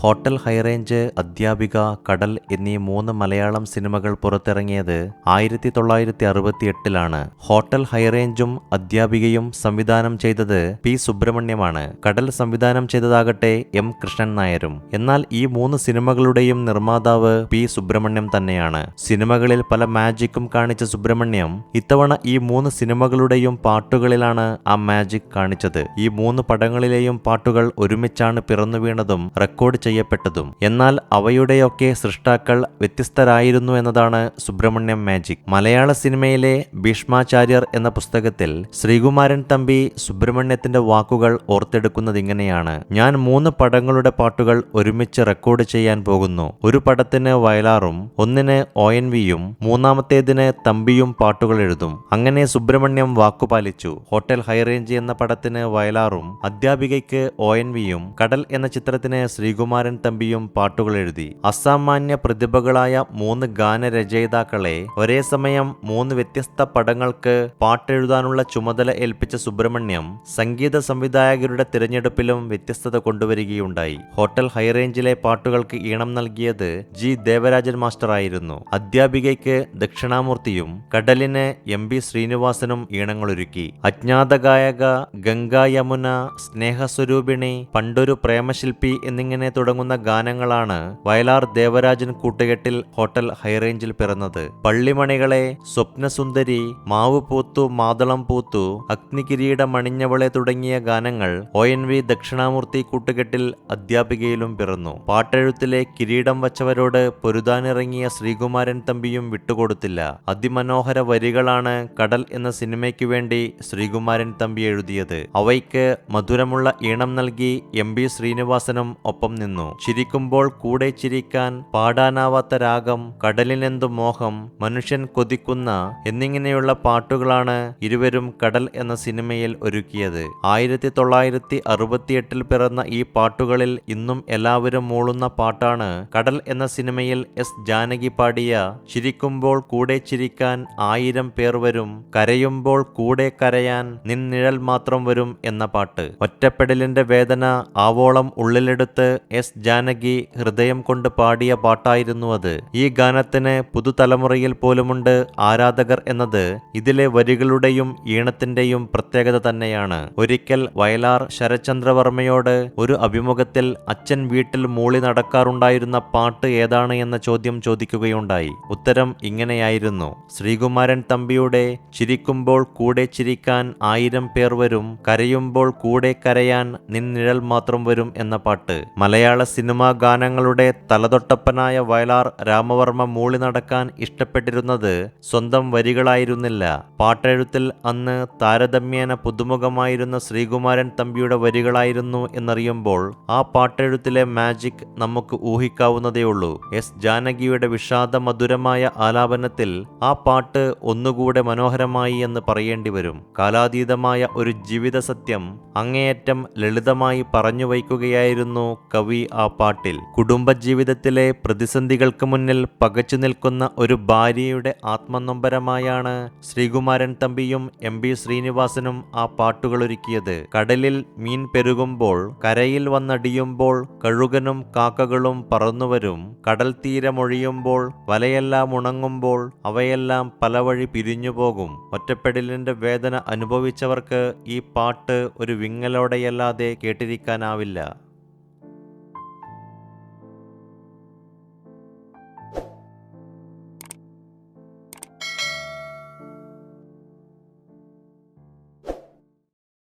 Hotel high range അധ്യാപിക കടൽ എന്നീ മൂന്ന് മലയാളം സിനിമകൾ പുറത്തിറങ്ങിയത് ആയിരത്തി തൊള്ളായിരത്തി അറുപത്തി എട്ടിലാണ് ഹോട്ടൽ ഹൈറേഞ്ചും അധ്യാപികയും സംവിധാനം ചെയ്തത് പി. സുബ്രഹ്മണ്യമാണ്. കടൽ സംവിധാനം ചെയ്തതാകട്ടെ എം. കൃഷ്ണൻ നായരും. എന്നാൽ ഈ മൂന്ന് സിനിമകളുടെയും നിർമ്മാതാവ് പി. സുബ്രഹ്മണ്യം തന്നെയാണ്. സിനിമകളിൽ പല മാജിക്കും കാണിച്ച സുബ്രഹ്മണ്യം ഇത്തവണ ഈ മൂന്ന് സിനിമകളുടെയും പാട്ടുകളിലാണ് ആ മാജിക് കാണിച്ചത്. ഈ മൂന്ന് പടങ്ങളിലെയും പാട്ടുകൾ ഒരുമിച്ചാണ് പിറന്നു വീണതും റെക്കോർഡ് ചെയ്യപ്പെട്ടതും. എന്നാൽ അവയുടെയൊക്കെ സൃഷ്ടാക്കൾ വ്യത്യസ്തരായിരുന്നു എന്നതാണ് സുബ്രഹ്മണ്യം മാജിക്. മലയാള സിനിമയിലെ ഭീഷ്മാചാര്യർ എന്ന പുസ്തകത്തിൽ ശ്രീകുമാരൻ തമ്പി സുബ്രഹ്മണ്യത്തിന്റെ വാക്കുകൾ ഓർത്തെടുക്കുന്നത് ഇങ്ങനെയാണ് ഞാൻ മൂന്ന് പടങ്ങളുടെ പാട്ടുകൾ ഒരുമിച്ച് റെക്കോർഡ് ചെയ്യാൻ പോകുന്നു. ഒരു പടത്തിന് വയലാറും ഒന്നിന് ഒ എൻ വിയും മൂന്നാമത്തേതിന് തമ്പിയും പാട്ടുകൾ എഴുതും. അങ്ങനെ സുബ്രഹ്മണ്യം വാക്കുപാലിച്ചു. ഹോട്ടൽ ഹൈറേഞ്ച് എന്ന പടത്തിന് വയലാറും അധ്യാപികയ്ക്ക് ഒ എൻ വിയും കടൽ എന്ന ചിത്രത്തിന് ശ്രീകുമാരൻ തമ്പിയും പാട്ടുകൾ എഴുതി. അസാമാന്യ പ്രതിഭകളായ മൂന്ന് ഗാനരചയിതാക്കളെ ഒരേ സമയം മൂന്ന് വ്യത്യസ്ത പടങ്ങൾക്ക് പാട്ടെഴുതാനുള്ള ചുമതല ഏൽപ്പിച്ച സുബ്രഹ്മണ്യം സംഗീത സംവിധായകരുടെ തിരഞ്ഞെടുപ്പിലും വ്യത്യസ്തത കൊണ്ടുവരികയുണ്ടായി. ഹോട്ടൽ ഹൈറേഞ്ചിലെ പാട്ടുകൾക്ക് ഈണം നൽകിയത് ജി ദേവരാജൻ മാസ്റ്റർ ആയിരുന്നു അധ്യാപികയ്ക്ക് ദക്ഷിണാമൂർത്തിയും കടലിന് എം ബി ശ്രീനിവാസനും ഈണങ്ങളൊരുക്കി. അജ്ഞാത ഗായക ഗംഗാ യമുന സ്നേഹസ്വരൂപിണി പണ്ടൊരു പ്രേമശില്പി എന്നിങ്ങനെ തുടങ്ങുന്ന ഗാനങ്ങളാണ് വയലാർ ദേവരാജൻ കൂട്ടുകെട്ടിൽ ഹോട്ടൽ ഹൈറേഞ്ചിൽ പിറന്നത്. പള്ളിമണികളെ സ്വപ്നസുന്ദരി മാവ് പൂത്തു മാതളം പൂത്തു അഗ്നികിരീട മണിഞ്ഞവളെ തുടങ്ങിയ ഗാനങ്ങൾ ഒ എൻ വി ദക്ഷിണാമൂർത്തി കൂട്ടുകെട്ടിൽ അധ്യാപികയിലും പിറന്നു. പാട്ടെഴുത്തിലെ കിരീടം വച്ചവരോട് പൊരുതാനിറങ്ങിയ ശ്രീകുമാരൻ തമ്പിയും വിട്ടുകൊടുത്തില്ല. അതിമനോഹര വരികളാണ് കടൽ എന്ന സിനിമയ്ക്കു വേണ്ടി ശ്രീകുമാരൻ തമ്പി എഴുതിയത്. അവയ്ക്ക് മധുരമുള്ള ഈണം നൽകി എം ബി ശ്രീനിവാസനും ഒപ്പം നിന്നു. ചിരിക്കുമ്പോൾ കൂടെ ചിരിക്കാൻ പാടാനാവാത്ത രാഗം കടലിനെന്തു മോഹം മനുഷ്യൻ കൊതിക്കുന്ന എന്നിങ്ങനെയുള്ള പാട്ടുകളാണ് ഇരുവരും കടൽ എന്ന സിനിമയിൽ ഒരുക്കിയത്. ആയിരത്തി തൊള്ളായിരത്തി അറുപത്തിയെട്ടിൽ പിറന്ന ഈ പാട്ടുകളിൽ ഇന്നും എല്ലാവരും മൂളുന്ന പാട്ടാണ് കടൽ എന്ന സിനിമയിൽ എസ് ജാനകി പാടിയ ചിരിക്കുമ്പോൾ കൂടെ ചിരിക്കാൻ ആയിരം പേർ വരും കരയുമ്പോൾ കൂടെ കരയാൻ നിൻ നിഴൽ മാത്രം വരും എന്ന പാട്ട്. ഒറ്റപ്പെടലിന്റെ വേദന ആവോളം ഉള്ളിലെടുത്ത് എസ് ജാനകി ഹൃദയം കൊണ്ട് പാടിയ പാട്ടായിരുന്നു അത്. ഈ ഗാനത്തിന് പുതുതലമുറയിൽ പോലുമുണ്ട് ആരാധകർ എന്നത്. ഇതിലെ വരികളുടെയും ഈണത്തിന്റെയും പ്രത്യേകത തന്നെയാണ്. ഒരിക്കൽ വയലാർ ശരചന്ദ്രവർമ്മയോട് ഒരു അഭിമുഖത്തിൽ അച്ഛൻ വീട്ടിൽ മൂളി നടക്കാറുണ്ടായിരുന്ന പാട്ട് ഏതാണ് എന്ന ചോദ്യം ചോദിക്കുകയുണ്ടായി. ഉത്തരം ഇങ്ങനെയായിരുന്നു. ശ്രീകുമാരൻ തമ്പിയുടെ ചിരിക്കുമ്പോൾ കൂടെ ചിരിക്കാൻ ആയിരം പേർ വരും. കരയുമ്പോൾ കൂടെ കരയാൻ നിൻ നിഴൽ മാത്രം വരും എന്ന പാട്ട്. മലയാള സിനിമാ ഗാനങ്ങളുടെ തലതൊട്ടപ്പനായ വയലാർ രാമവർമ്മ മൂളി നടക്കാൻ ഇഷ്ടപ്പെട്ടിരുന്നത് സ്വന്തം വരികളായിരുന്നില്ല. പാട്ടെഴുത്തിൽ അന്ന് താരതമ്യേന പുതുമുഖമായിരുന്ന ശ്രീകുമാരൻ തമ്പിയുടെ വരികളായിരുന്നു എന്നറിയുമ്പോൾ ആ പാട്ടെഴുത്തിലെ മാജിക് നമുക്ക് ഊഹിക്കാവുന്നതേയുള്ളൂ എസ് ജാനകിയുടെ വിഷാദ മധുരമായ ആലാപനത്തിൽ ആ പാട്ട് ഒന്നുകൂടെ മനോഹരമായി എന്ന് പറയേണ്ടി വരും. കാലാതീതമായ ഒരു ജീവിത സത്യം അങ്ങേയറ്റം ലളിതമായി പറഞ്ഞു വയ്ക്കുകയായിരുന്നു കവി ആ പാട്ടിൽ. കുടുംബജീവിതത്തിലെ പ്രതിസന്ധികൾക്ക് മുന്നിൽ പകച്ചു നിൽക്കുന്ന ഒരു ഭാര്യയുടെ ആത്മനൊമ്പരമായാണ് ശ്രീകുമാരൻ തമ്പിയും എം ബി ശ്രീനിവാസനും ആ പാട്ടുകളൊരുക്കിയത്. കടലിൽ മീൻ പെരുകുമ്പോൾ കരയിൽ വന്നടിയുമ്പോൾ കഴുകനും കാക്കകളും പറന്നുവരും കടൽ തീരമൊഴിയുമ്പോൾ വലയെല്ലാം ഉണങ്ങുമ്പോൾ അവയെല്ലാം പല വഴി പിരിഞ്ഞുപോകും. ഒറ്റപ്പെടലിന്റെ വേദന അനുഭവിച്ചവർക്ക് ഈ പാട്ട് ഒരു വിങ്ങലോടെയല്ലാതെ കേട്ടിരിക്കാനാവില്ല.